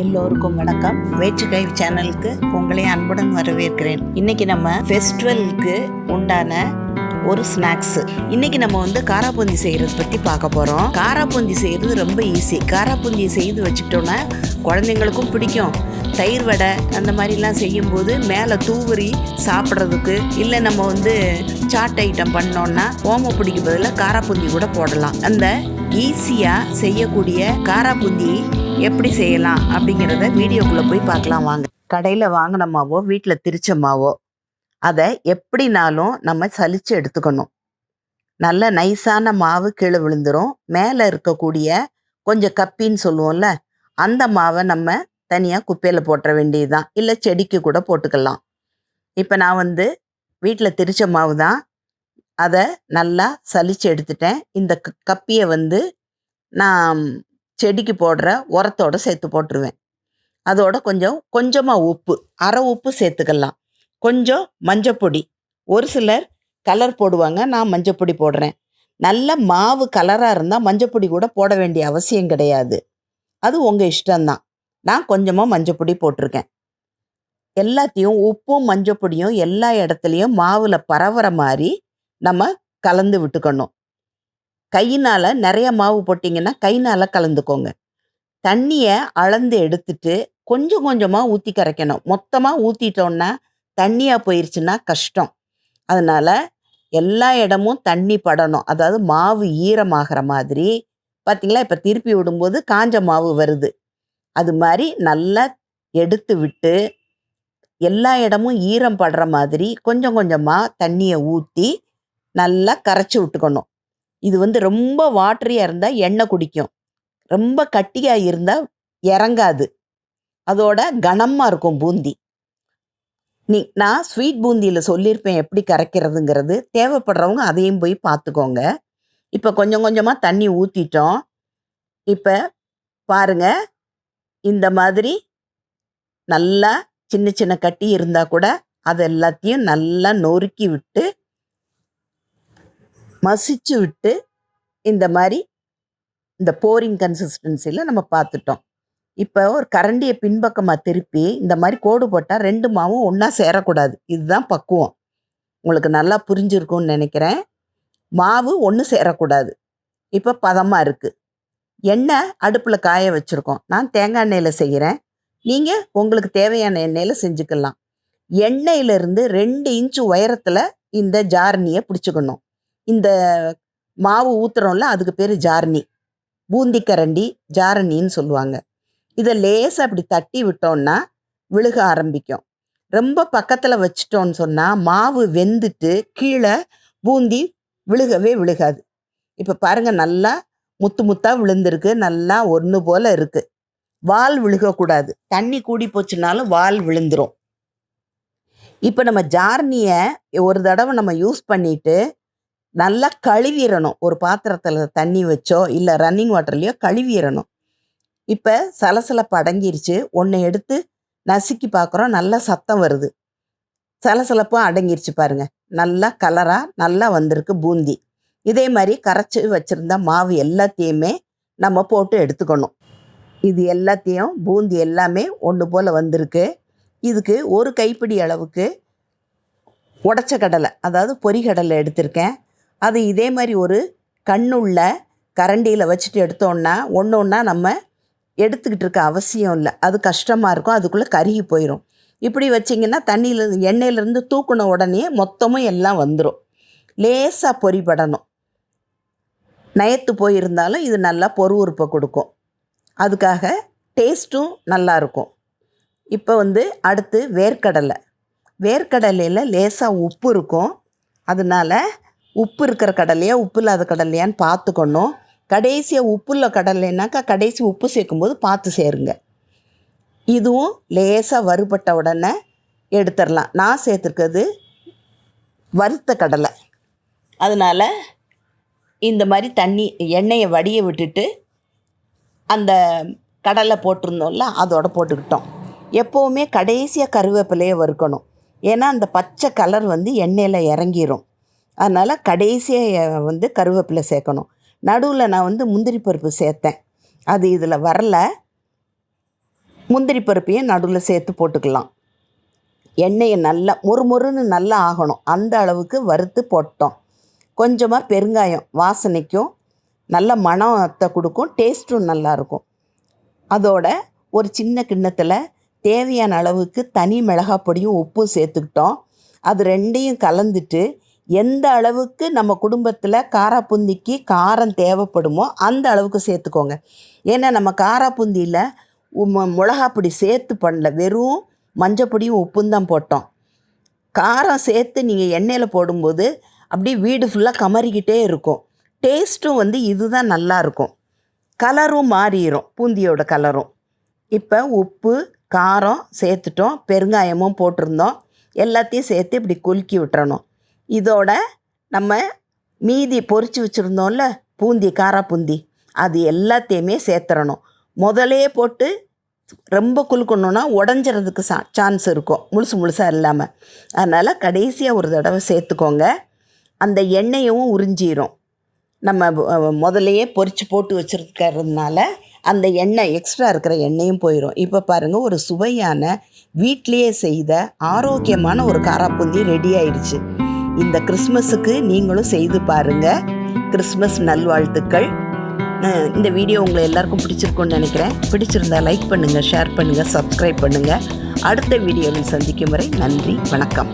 எல்லோருக்கும் வணக்கம். வேற்றுக்கை சேனலுக்கு உங்களை அன்புடன் வரவேற்கிறேன். இன்னைக்கு நம்ம ஃபெஸ்டிவலுக்கு உண்டான ஒரு ஸ்நாக்ஸ் இன்னைக்கு நம்ம வந்து காராபூந்தி செய்யறது பத்தி பார்க்க போறோம். காராபூந்தி செய்யறது ரொம்ப ஈஸி காராபூந்தி செய்து வச்சுக்கிட்டோன்னா குழந்தைங்களுக்கும் பிடிக்கும். தயிர் வடை அந்த மாதிரிலாம் செய்யும்போது மேலே தூவரி சாப்பிட்றதுக்கு இல்லை நம்ம வந்து சாட் ஐட்டம் பண்ணோம்னா ஓமப்பொடிக்கு பதிலாக காராபூந்தி கூட போடலாம். அந்த ஈஸியாக செய்யக்கூடிய காராபூந்தி எப்படி செய்யலாம் அப்படிங்கிறத வீடியோக்குள்ளே போய் பார்க்கலாம் வாங்க. கடையில் வாங்கின மாவோ வீட்டில் திரிச்ச மாவோ அதை எப்படினாலும் நம்ம சலிச்சு எடுத்துக்கணும். நல்ல நைஸான மாவு கீழே விழுந்துரும். மேலே இருக்கக்கூடிய கொஞ்சம் கப்பின்னு சொல்லுவோம்ல அந்த மாவை நம்ம தனியாக குப்பையில் போட்டுற வேண்டியதுதான். இல்லை செடிக்கு கூட போட்டுக்கலாம். இப்போ நான் வந்து வீட்டில் திரிச்ச மாவு தான். அதை நல்லா சலிச்சு எடுத்துட்டேன். இந்த க- கப்பியை வந்து நான் செடிக்கு போடுற உரத்தோட சேர்த்து போட்டுருவேன். அதோட கொஞ்சம் கொஞ்சமாக உப்பு அரை உப்பு சேர்த்துக்கலாம். கொஞ்சம் மஞ்சப்பொடி ஒரு சிலர் கலர் போடுவாங்க நான் மஞ்சப்பொடி போடுறேன். நல்ல மாவு கலராக இருந்தால் மஞ்சப்பொடி கூட போட வேண்டிய அவசியம் கிடையாது. அது உங்கள் இஷ்டம்தான். நான் கொஞ்சமாக மஞ்சப்பொடி போட்டிருக்கேன். எல்லாத்தையும் உப்பும் மஞ்சப்பொடியும் எல்லா இடத்துலையும் மாவில் பரவுற மாதிரி நம்ம கலந்து விட்டுக்கணும். கையினால் நிறைய மாவு போட்டிங்கன்னா கையினால் கலந்துக்கோங்க. தண்ணியை அளந்து எடுத்துட்டு கொஞ்சம் கொஞ்சமாக ஊற்றி கரைக்கணும். மொத்தமாக ஊற்றிட்டோன்னா தண்ணியாக போயிடுச்சுன்னா கஷ்டம். அதனால் எல்லா இடமும் தண்ணி படணும். அதாவது மாவு ஈரமாகிற மாதிரி. பார்த்தீங்களா இப்போ திருப்பி விடும்போது காஞ்ச மாவு வருது. அது மாதிரி நல்லா எடுத்து விட்டு எல்லா இடமும் ஈரம் படுற மாதிரி கொஞ்சம் கொஞ்சமாக தண்ணியை ஊற்றி நல்லா கரைச்சி விட்டுக்கணும். இது வந்து ரொம்ப வாட்டரியாக இருந்தால் எண்ணெய் குடிக்கும். ரொம்ப கட்டியாக இருந்தால் இறங்காது. அதோட கனமாக இருக்கும் பூந்தி. நீ நான் ஸ்வீட் பூந்தியில் சொல்லியிருப்பேன் எப்படி கரைக்கிறதுங்கிறது. தேவைப்படுறவங்க அதையும் போய் பார்த்துக்கோங்க. இப்போ கொஞ்சம் கொஞ்சமாக தண்ணி ஊற்றிட்டோம் இப்போ பாருங்க. இந்த மாதிரி நல்லா சின்ன சின்ன கட்டி இருந்தால் கூட அது எல்லாத்தையும் நல்லா நொறுக்கி விட்டு மசிச்சு விட்டு இந்த மாதிரி இந்த போரிங் கன்சிஸ்டன்சியில் நம்ம பார்த்துட்டோம் இப்போ ஒரு கரண்டியை பின்பக்கமாக திருப்பி இந்த மாதிரி கோடு போட்டால் ரெண்டு மாவும் ஒன்றா சேரக்கூடாது. இதுதான் பக்குவம். உங்களுக்கு நல்லா புரிஞ்சிருக்கும்னு நினைக்கிறேன். மாவு ஒன்று சேரக்கூடாது. இப்போ பதமாக இருக்குது எண்ணெய் அடுப்பில் காய வச்சுருக்கோம். நான் தேங்காய் எண்ணெயில் செய்கிறேன் நீங்கள் உங்களுக்கு தேவையான எண்ணெயில் செஞ்சுக்கலாம். எண்ணெயிலிருந்து ரெண்டு இன்ச்சு உயரத்தில் இந்த ஜார்னியை பிடிச்சிக்கணும். இந்த மாவு ஊற்றுறோம்ல அதுக்கு பேர் ஜார்னி. பூந்தி கரண்டி ஜாரணின்னு சொல்லுவாங்க. இதை லேசாக அப்படி தட்டி விட்டோம்னா விழுக ஆரம்பிக்கும். ரொம்ப பக்கத்தில் வச்சிட்டோன்னு சொன்னால் மாவு வெந்துட்டு கீழே பூந்தி விழுகவே விழுகாது. இப்போ பாருங்க நல்லா முத்து முத்தாக விழுந்திருக்கு நல்லா ஒன்று போல் இருக்குது வால் விழுகக்கூடாது. தண்ணி கூடி போச்சுனாலும் வால் விழுந்துரும். இப்போ நம்ம ஜார்னியை ஒரு தடவை நம்ம யூஸ் பண்ணிட்டு நல்லா கழுவிடணும் ஒரு பாத்திரத்தில் தண்ணி வச்சோ இல்லை ரன்னிங் வாட்டர்லையோ கழுவிடணும் இப்போ சலசலப்பு அடங்கிருச்சு ஒன்றை எடுத்து நசுக்கி பார்க்குறோம் நல்லா சத்தம் வருது. சலசலப்பும் அடங்கிருச்சு பாருங்கள் நல்லா கலராக நல்லா வந்திருக்கு பூந்தி. இதே மாதிரி கரைச்சி வச்சுருந்த மாவு எல்லாத்தையுமே நம்ம போட்டு எடுத்துக்கணும். இது எல்லாத்தையும் பூந்தி எல்லாமே ஒன்று போல் வந்திருக்கு. இதுக்கு ஒரு கைப்பிடி அளவுக்கு உடச்ச கடலை அதாவது பொறிகடலை எடுத்திருக்கேன். அது இதே மாதிரி ஒரு கண்ணுள்ள கரண்டியில் வச்சுட்டு எடுத்தோன்னா ஒன்று ஒன்றா நம்ம எடுத்துக்கிட்டு இருக்க அவசியம் இல்லை. அது கஷ்டமாக இருக்கும் அதுக்குள்ளே கருகி போயிடும் இப்படி வச்சிங்கன்னா தண்ணியிலேருந்து எண்ணெயிலேருந்து தூக்குன உடனே மொத்தமும் எல்லாம் வந்துடும் லேசாக பொறிபடணும் நயத்து போயிருந்தாலும் இது நல்லா பொறுவுறுப்பை கொடுக்கும். அதுக்காக டேஸ்ட்டும் நல்லா இருக்கும் இப்போ வந்து அடுத்து வேர்க்கடலை. வேர்க்கடலையில் லேசாக உப்பு இருக்கும். அதனால உப்பு இருக்கிற கடலையா உப்பு இல்லாத கடலையான்னு பார்த்துக்கணும். கடைசியாக உப்பு உள்ள கடலைனாக்கா கடைசி உப்பு சேர்க்கும்போது பார்த்து சேருங்க. இதுவும் லேசாக வறுபட்ட உடனே எடுத்துடலாம். நான் சேர்த்துருக்கிறது வறுத்த கடலை. அதனால் இந்த மாதிரி தண்ணி எண்ணெயை வடிய விட்டுட்டு அந்த கடலை போட்டிருந்தோம்ல அதோட போட்டுக்கிட்டோம். எப்போவுமே கடைசியாக கருவேப்பிலையை வறுக்கணும். ஏன்னா அந்த பச்சை கலர் வந்து எண்ணெயில் இறங்கிரும். அதனால் கடைசியாக வந்து கருவேப்பிலை சேர்க்கணும். நடுவில் நான் வந்து முந்திரி பருப்பு சேர்த்தேன். அது இதில் வரல. முந்திரி பருப்பையும் நடுவில் சேர்த்து போட்டுக்கலாம். எண்ணெயை நல்லா மொறுமொறுன்னு நல்லா ஆகணும். அந்த அளவுக்கு வறுத்து போட்டோம். கொஞ்சமாக பெருங்காயம் வாசனைக்கும் நல்ல மணத்தை கொடுக்கும் டேஸ்ட்டும் நல்லாயிருக்கும். அதோட ஒரு சின்ன கிண்ணத்தில் தேவையான அளவுக்கு தனி மிளகாய் பொடியும் உப்பும் சேர்த்துக்கிட்டோம். அது ரெண்டையும் கலந்துட்டு எந்த அளவுக்கு நம்ம குடும்பத்தில் காராப்புந்திக்கு காரம் தேவைப்படுமோ அந்த அளவுக்கு சேர்த்துக்கோங்க. ஏன்னா நம்ம காராப்பூந்தியில் மிளகாப்பொடி சேர்த்து பண்ணல வெறும் மஞ்சப்பொடியும் உப்பும் தான் போட்டோம். காரம் சேர்த்து நீங்கள் எண்ணெயில் போடும்போது அப்படியே வீடு ஃபுல்லாக கமறிக்கிட்டே இருக்கும். டேஸ்ட்டும் வந்து இதுதான் நல்லாயிருக்கும் கலரும் மாறிடும் பூந்தியோட கலரும். இப்போ உப்பு காரம் சேர்த்துட்டோம் பெருங்காயமும் போட்டிருந்தோம். எல்லாத்தையும் சேர்த்து இப்படி குலுக்கி விட்டுறணும். இதோட நம்ம மீதி பொறிச்சு வச்சுருந்தோம்ல பூந்தி காரா பூந்தி அது எல்லாத்தையுமே சேர்த்துறணும். முதலே போட்டு ரொம்ப குலுக்கணுன்னா உடஞ்சிறதுக்கு சா சான்ஸ் இருக்கும் முழுசு முழுசாக இல்லாமல் அதனால் கடைசியாக ஒரு தடவை சேர்த்துக்கோங்க. அந்த எண்ணெயும் உறிஞ்சிரும். நம்ம முதல்லையே பொறிச்சு போட்டு வச்சுருக்கிறதுனால அந்த எண்ணெய் எக்ஸ்ட்ரா இருக்கிற எண்ணெயும் போயிடும் இப்போ பாருங்கள் ஒரு சுவையான வீட்டிலையே செய்த ஆரோக்கியமான ஒரு காராப்பூந்தி ரெடி ஆயிடுச்சு. இந்த கிறிஸ்மஸுக்கு நீங்களும் செய்து பாருங்கள் கிறிஸ்மஸ் நல்வாழ்த்துக்கள். இந்த வீடியோ உங்களை எல்லாருக்கும் பிடிச்சிருக்கும்னு நினைக்கிறேன். பிடிச்சிருந்தா லைக் பண்ணுங்கள் ஷேர் பண்ணுங்கள் சப்ஸ்கிரைப் பண்ணுங்கள் அடுத்த வீடியோவில் சந்திக்கும் வரை நன்றி வணக்கம்.